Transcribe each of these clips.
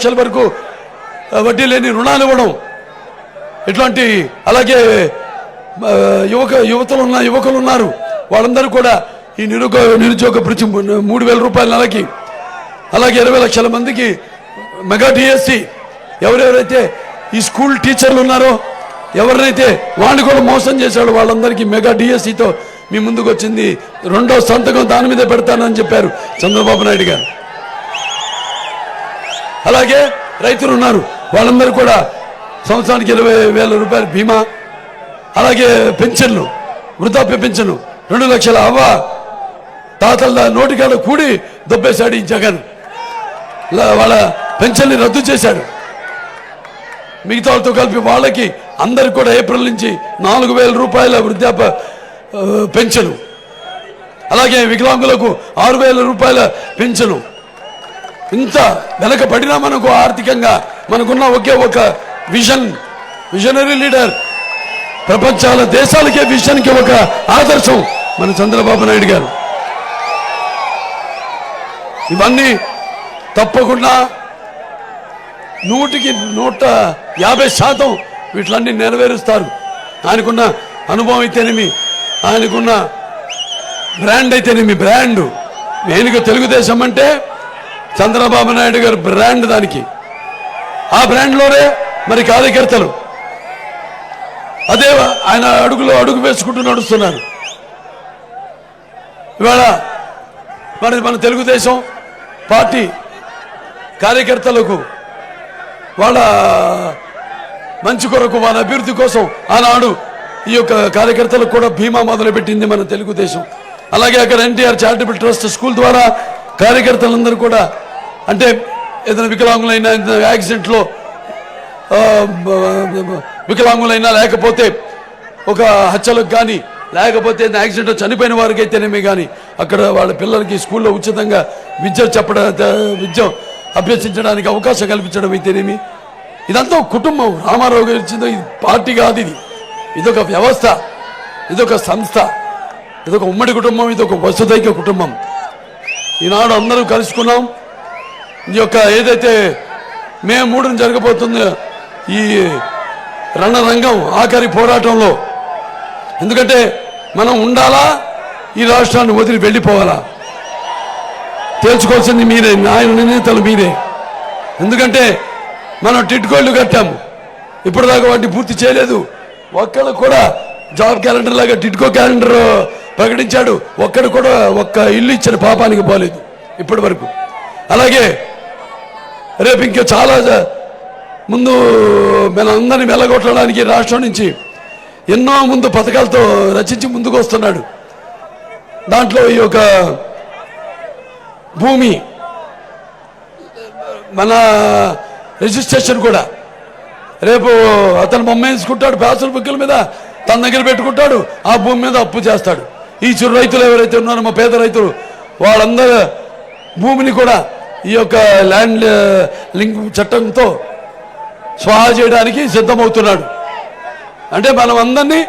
లక్షల వరకు వడ్డీ లేని రుణాలు ఇవ్వడం. ఇట్లాంటి అలాగే యువక యువతలు ఉన్న యువకులు ఉన్నారు. వాళ్ళందరూ కూడా ఈ నిరుగో నిరుద్యోగ భృతి మూడు వేల రూపాయల నెలకి అలాగే ఇరవై లక్షల మందికి మెగా డిఎస్సి ఎవరెవరైతే ఈ స్కూల్ టీచర్లు ఉన్నారో ఎవరినైతే వాడిని కూడా మోసం చేశాడు వాళ్ళందరికీ మెగా డిఎస్సితో మీ ముందుకు వచ్చింది రెండో సంతకం దాని మీద పెడతానని చెప్పారు చంద్రబాబు నాయుడు గారు. అలాగే రైతులు ఉన్నారు. వాళ్ళందరూ కూడా సంవత్సరానికి ఇరవై వేల రూపాయల బీమా అలాగే పెన్షన్లు వృద్ధాప్య పెన్షన్లు రెండు లక్షల అవ్వ తాతల నోటికాడ కూడి దొబ్బేశాడు ఈ జగన్. వాళ్ళ పెన్షన్ని రద్దు చేశాడు. మిగతా వాళ్ళతో కలిపి వాళ్ళకి అందరికి కూడా ఏప్రిల్ నుంచి నాలుగు వేల రూపాయల వృద్ధాప్య పెన్షను అలాగే వికలాంగులకు ఆరు వేల రూపాయల పెన్షను ఇంత వెనకబడినా మనకు ఆర్థికంగా మనకున్న ఒకే ఒక విజన్ విజనరీ లీడర్. ప్రపంచాల దేశాలకే విజన్కి ఒక ఆదర్శం మన చంద్రబాబు నాయుడు గారు. ఇవన్నీ తప్పకుండా నూటికి నూట యాభై శాతం వీటిలన్నీ నెరవేరుస్తారు. ఆయనకున్న అనుభవం అయితేనేమి ఆయనకున్న బ్రాండ్ అయితేనేమి బ్రాండ్. మెయిన్గా తెలుగుదేశం అంటే చంద్రబాబు నాయుడు గారి బ్రాండ్ దానికి. ఆ బ్రాండ్లోనే మరి కార్యకర్తలు. అదే ఆయన అడుగులో అడుగు వేసుకుంటూ నడుస్తున్నారు. ఇవాళ మరి మన తెలుగుదేశం పార్టీ కార్యకర్తలకు వాళ్ళ మంచి కొరకు వాళ్ళ అభివృద్ధి కోసం ఆనాడు ఈ యొక్క కార్యకర్తలకు కూడా బీమా మొదలుపెట్టింది మన తెలుగుదేశం. అలాగే అక్కడ ఎన్టీఆర్ చారిటబుల్ ట్రస్ట్ స్కూల్ ద్వారా కార్యకర్తలందరూ కూడా అంటే ఏదైనా వికలాంగులైన యాక్సిడెంట్లో వికలాంగులైనా లేకపోతే ఒక హత్యలకు కానీ లేకపోతే యాక్సిడెంట్ చనిపోయిన వారికి కానీ అక్కడ వాళ్ళ పిల్లలకి స్కూల్లో ఉచితంగా విద్య చెప్పడం విద్య అభ్యసించడానికి అవకాశం కల్పించడం అయితేనేమి? ఇదంతా ఒక కుటుంబం. రామారావు గారు ఇచ్చిందో ఇది పార్టీ కాదు ఇది. ఇదొక వ్యవస్థ. ఇదొక సంస్థ. ఇదొక ఉమ్మడి కుటుంబం ఇదొక వసుదైక కుటుంబం. ఈనాడు అందరూ కలుసుకున్నాం. ఈ యొక్క ఏదైతే మే మూడున జరగబోతుందో ఈ రణరంగం ఆఖరి పోరాటంలో. ఎందుకంటే మనం ఉండాలా ఈ రాష్ట్రాన్ని వదిలి వెళ్ళిపోవాలా? తేల్చుకోవాల్సింది మీరే ఆయన నిర్ణేతలు మీరే. ఎందుకంటే మనం టిట్కోళ్ళు కట్టాము. ఇప్పటిదాకా వాటిని పూర్తి చేయలేదు. ఒక్కళ్ళు కూడా జాబ్ క్యాలెండర్ లాగా టిట్కో క్యాలెండర్ ప్రకటించాడు. ఒక్కడు కూడా ఒక్క ఇల్లు ఇచ్చిన పాపానికి పోలేదు ఇప్పటి వరకు. అలాగే రేపు ఇంకా చాలా ముందు ముందు మనందరినీ వెళ్ళగొట్టడానికి రాష్ట్రం నుంచి ఎన్నో ముందు పథకాలతో రచించి ముందుకు వస్తున్నాడు. దాంట్లో ఈ యొక్క భూమి మన రిజిస్ట్రేషన్ కూడా. రేపు అతను బొమ్మ వేసుకుంటాడు పేసల బుక్కుల మీద తన దగ్గర పెట్టుకుంటాడు ఆ భూమి మీద అప్పు చేస్తాడు. ఈ చిరు రైతులు ఎవరైతే ఉన్నారో మా పేద రైతులు వాళ్ళందరూ భూమిని కూడా ఈ యొక్క ల్యాండ్ లింక్ చట్టంతో స్వాహా చేయడానికి సిద్ధమవుతున్నాడు. అంటే మనం అందరినీ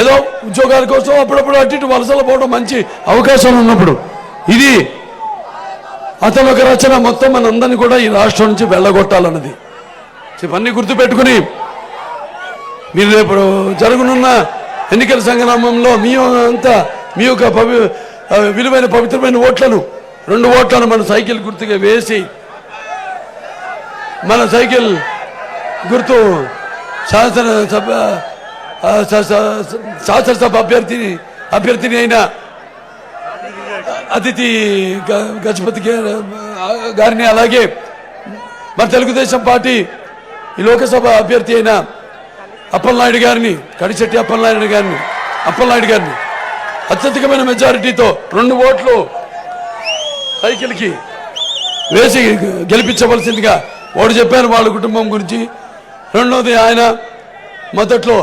ఏదో ఉద్యోగాల కోసం అప్పుడప్పుడు అటు ఇటు వలసలు పోవడం మంచి అవకాశం ఉన్నప్పుడు ఇది అతను ఒక రచన మొత్తం మనందరినీ కూడా ఈ రాష్ట్రం నుంచి వెళ్ళగొట్టాలన్నది. ఇవన్నీ గుర్తుపెట్టుకుని మీరు రేపు జరగనున్న ఎన్నికల సంగ్రామంలో మీ అంతా మీ యొక్క పవి విలువైన పవిత్రమైన ఓట్లను రెండు ఓట్లను మన సైకిల్ గుర్తుగా వేసి మన సైకిల్ గుర్తు శాసనసభ శాసనసభ అభ్యర్థిని అభ్యర్థిని అయిన అతిథి గ- గజపతి గారిని అలాగే మన తెలుగుదేశం పార్టీ ఈ లోకసభ అభ్యర్థి అయిన అప్పలనాయుడు గారిని కడిచెట్టి అప్పలనాయుడు గారిని అప్పలనాయుడు గారిని అత్యధికమైన మెజారిటీతో రెండు ఓట్లు సైకిల్కి వేసి గెలిపించవలసిందిగా వాడు చెప్పారు వాళ్ళ కుటుంబం గురించి. రెండవది ఆయన మొదట్లో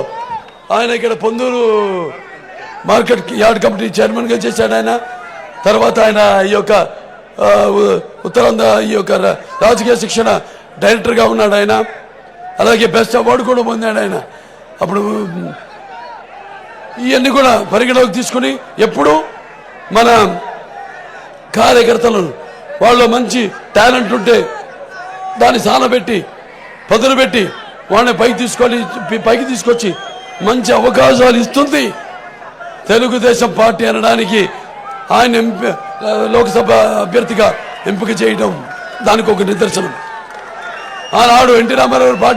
ఆయన ఇక్కడ పొందూరు మార్కెట్ యార్డ్ కమిటీ చైర్మన్గా చేశాడు ఆయన. తర్వాత ఆయన ఈ యొక్క ఉత్తరాంధ్ర ఈ యొక్క రాజకీయ శిక్షణ డైరెక్టర్గా ఉన్నాడు ఆయన. అలాగే బెస్ట్ అవార్డు కూడా పొందాడు ఆయన. అప్పుడు ఇవన్నీ కూడా పరిగణలోకి తీసుకుని ఎప్పుడు మన కార్యకర్తలను వాళ్ళలో మంచి టాలెంట్ ఉంటే దాన్ని సానబెట్టి పదులు పెట్టి వాళ్ళని పైకి తీసుకొని పైకి తీసుకొచ్చి మంచి అవకాశాలు ఇస్తుంది. తెలుగుదేశం పార్టీ అనడానికి ఆయన లోక్సభ అభ్యర్థిగా ఎంపిక చేయడం దానికి ఒక నిదర్శనం. ఆనాడు NT Rama Rao party